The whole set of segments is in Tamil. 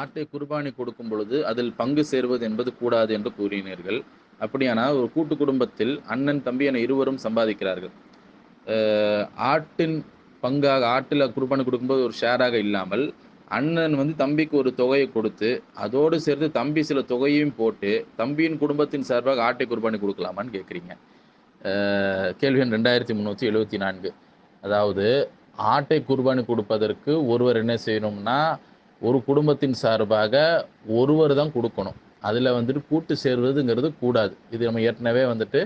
ஆட்டை குர்பானி கொடுக்கும் பொழுது அதில் பங்கு சேர்வது என்பது கூடாது என்று கூறினீர்கள். அப்படியானால் ஒரு கூட்டு குடும்பத்தில் அண்ணன் தம்பி என இருவரும் சம்பாதிக்கிறார்கள். ஆட்டின் பங்காக ஆட்டில் குர்பானி கொடுக்கும்போது ஒரு ஷேராக இல்லாமல் அண்ணன் வந்து தம்பிக்கு ஒரு தொகையை கொடுத்து அதோடு சேர்த்து தம்பி சில தொகையையும் போட்டு தம்பியின் குடும்பத்தின் சார்பாக ஆட்டை குர்பானி கொடுக்கலாமான்னு கேட்குறீங்க. கேள்வி எண் ரெண்டாயிரத்தி முந்நூற்றி எழுபத்தி நான்கு. அதாவது ஆட்டை குர்பானி கொடுப்பதற்கு ஒருவர் என்ன செய்யணும்னா ஒரு குடும்பத்தின் சார்பாக ஒருவர் தான் கொடுக்கணும். அதில் வந்துட்டு கூட்டு சேர்வதுங்கிறது கூடாது. இது நம்ம ஏற்கனவே வந்துட்டு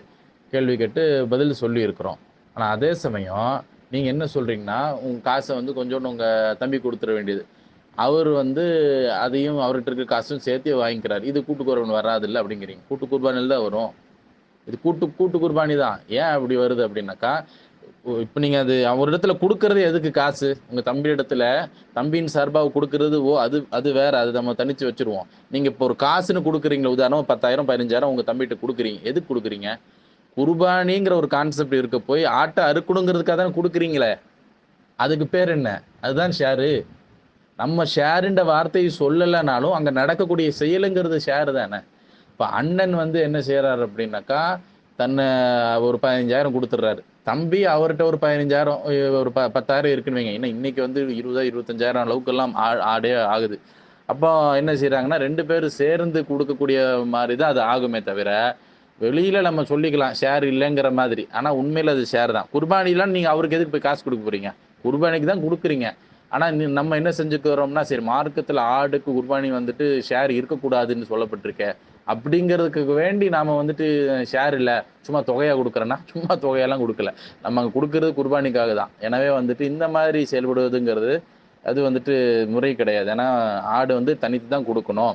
கேள்வி கேட்டு பதில் சொல்லியிருக்கிறோம். ஆனால் அதே சமயம் நீங்கள் என்ன சொல்கிறீங்கன்னா உங்கள் காசை வந்து கொஞ்சோண்டு உங்கள் தம்பி கொடுத்துட வேண்டியது. அவர் வந்து அதையும் அவர்கிட்ட இருக்க காசும் சேர்த்து வாங்கிக்கிறார். இது கூட்டு வராது வராதில்ல அப்படிங்கிறீங்க. கூட்டு குர்பானில் தான் வரும். இது கூட்டு கூட்டு குர்பானி தான். ஏன் அப்படி வருது அப்படின்னாக்கா இப்போ நீங்கள் அது அவர் இடத்துல கொடுக்கறது எதுக்கு காசு? உங்கள் தம்பி இடத்துல தம்பியின் சார்பாக கொடுக்கறது ஓ அது அது வேற அது நம்ம தனித்து வச்சுருவோம். நீங்கள் இப்போ ஒரு காசுன்னு கொடுக்குறீங்களா உதாரணம் பத்தாயிரம் பதினஞ்சாயிரம் உங்கள் தம்பிகிட்ட கொடுக்குறீங்க. எதுக்கு கொடுக்குறீங்க? குர்பானிங்கிற ஒரு கான்செப்ட் இருக்க போய் ஆட்டை அறுக்கணுங்கிறதுக்காக தானே கொடுக்குறீங்களே? அதுக்கு பேர் என்ன? அதுதான் ஷேரு நம்ம ஷேருன்ற வார்த்தையை சொல்லலைனாலும் அங்கே நடக்கக்கூடிய செயலுங்கிறது ஷேர் தானே. இப்போ அண்ணன் வந்து என்ன செய்கிறாரு அப்படின்னாக்கா தன்னை ஒரு பதினஞ்சாயிரம் கொடுத்துட்றாரு. தம்பி அவர்கிட்ட ஒரு பதினஞ்சாயிரம் ஒரு ப பத்தாயிரம் இருக்குன்னு வைங்க. இன்னும் இன்னைக்கு வந்து இருபதா இருபத்தஞ்சாயிரம் அளவுக்கெல்லாம் ஆ ஆடே ஆகுது. அப்போ என்ன செய்கிறாங்கன்னா ரெண்டு பேரும் சேர்ந்து கொடுக்கக்கூடிய மாதிரி தான் அது ஆகுமே தவிர வெளியில் நம்ம சொல்லிக்கலாம் ஷேர் இல்லைங்கிற மாதிரி. ஆனால் உண்மையில் அது ஷேர் தான். குர்பானிலாம் நீங்கள் அவருக்கு எதுக்கு போய் காசு கொடுக்க போகிறீங்க குர்பானிக்கு தான் கொடுக்குறீங்க. ஆனால் நம்ம என்ன செஞ்சுக்கிறோம்னா சரி மார்க்கத்தில் ஆடுக்கு குர்பானி வந்துட்டு ஷேர் இருக்கக்கூடாதுன்னு சொல்லப்பட்டிருக்கேன் அப்படிங்கிறதுக்கு வேண்டி நாம் வந்துட்டு ஷேர் இல்லை. சும்மா தொகையாக கொடுக்குறேன்னா சும்மா தொகையெல்லாம் கொடுக்கல. நம்ம அங்கே கொடுக்கறது குர்பானிக்காக தான். எனவே வந்துட்டு இந்த மாதிரி செயல்படுவதுங்கிறது அது வந்துட்டு முறை கிடையாது. ஏன்னா ஆடு வந்து தனித்து தான் கொடுக்கணும்.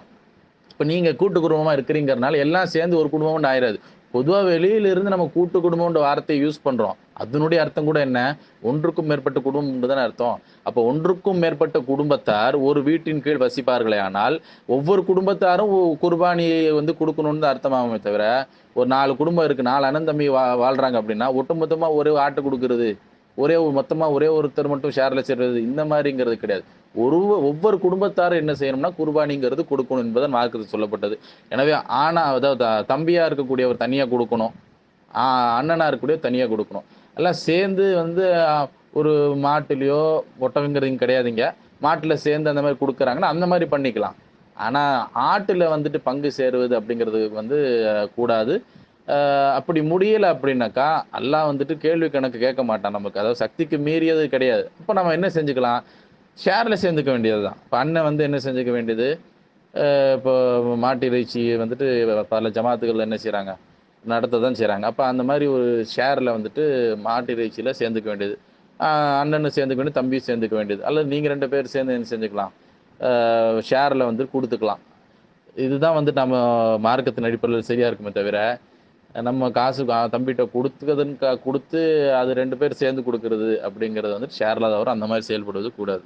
இப்போ நீங்கள் கூட்டு குடும்பமாக இருக்கிறீங்கிறனால எல்லாம் சேர்ந்து ஒரு குடும்பம்னு ஆயிடாது பொதுவாக வெளியிலிருந்து நம்ம கூட்டு குடும்பம்ன்ற வார்த்தையை யூஸ் பண்ணுறோம் அதனுடைய அர்த்தம் கூட என்ன? ஒன்றுக்கும் மேற்பட்ட குடும்பம் தானே அர்த்தம். அப்போ ஒன்றுக்கும் மேற்பட்ட குடும்பத்தார் ஒரு வீட்டின் கீழ் வசிப்பார்களே ஆனால் ஒவ்வொரு குடும்பத்தாரும் குர்பானியை வந்து கொடுக்கணும்னு அர்த்தமாகுமே தவிர ஒரு நாலு குடும்பம் இருக்குது நாலு அண்ணன் தம்பி வா வாழ்கிறாங்க அப்படின்னா ஒட்டுமொத்தமாக ஒரே ஆட்டு கொடுக்கறது ஒரே ஒரு மொத்தமாக ஒரே ஒருத்தர் மட்டும் ஷேரில் சேர்றது இந்த மாதிரிங்கிறது கிடையாது. ஒரு ஒவ்வொரு குடும்பத்தாரும் என்ன செய்யணும்னா குர்பானிங்கிறது கொடுக்கணும் என்பதன் மார்க்கத்தில் சொல்லப்பட்டது. எனவே ஆனா அதாவது தம்பியாக தம்பியா இருக்கக்கூடியவர் தனியாக கொடுக்கணும். அண்ணனாக அண்ணனா இருக்கக்கூடிய தனியாக கொடுக்கணும். எல்லாம் சேர்ந்து வந்து ஒரு மாட்டுலேயோ ஒட்டகங்கிறதுங்க கிடையாதுங்க. மாட்டில் சேர்ந்து அந்த மாதிரி கொடுக்குறாங்கன்னா அந்த மாதிரி பண்ணிக்கலாம். ஆனால் ஆட்டில் வந்துட்டு பங்கு சேருவது அப்படிங்கிறது வந்து கூடாது. அப்படி முடியலை அப்படின்னாக்கா எல்லாம் வந்துட்டு கேள்வி கணக்கு கேட்க மாட்டான் நமக்கு. அதாவது சக்திக்கு மீறியது கிடையாது. இப்போ நம்ம என்ன செஞ்சுக்கலாம்? ஷேரில் சேர்ந்துக்க வேண்டியது தான் இப்போ அண்ணன் வந்து என்ன செஞ்சுக்க வேண்டியது? இப்போ மாட்டு இறைச்சி வந்துட்டு பல ஜமாத்துகள் என்ன செய்கிறாங்க நடத்த தான் செய்கிறாங்க அப்போ அந்த மாதிரி ஒரு ஷேரில் வந்துட்டு மாட்டு இறைச்சியில் சேர்ந்துக்க வேண்டியது. ஆஹ் அண்ணனும் சேர்ந்துக்க வேண்டியது தம்பியும் சேர்ந்துக்க வேண்டியது. அல்லது நீங்கள் ரெண்டு பேர் சேர்ந்து என்ன செஞ்சுக்கலாம்? ஷேரில் வந்து கொடுத்துக்கலாம். இதுதான் வந்து நம்ம மார்க்கத்தின் அடிப்படையில் சரியாக இருக்குமே தவிர நம்ம காசு கா- தம்பிகிட்ட கொடுத்துக்கிறதுன்னு கொடுத்து அது ரெண்டு பேர் சேர்ந்து கொடுக்கறது அப்படிங்கிறது வந்து ஷேரில் தவிர அந்த மாதிரி செயல்படுவது கூடாது.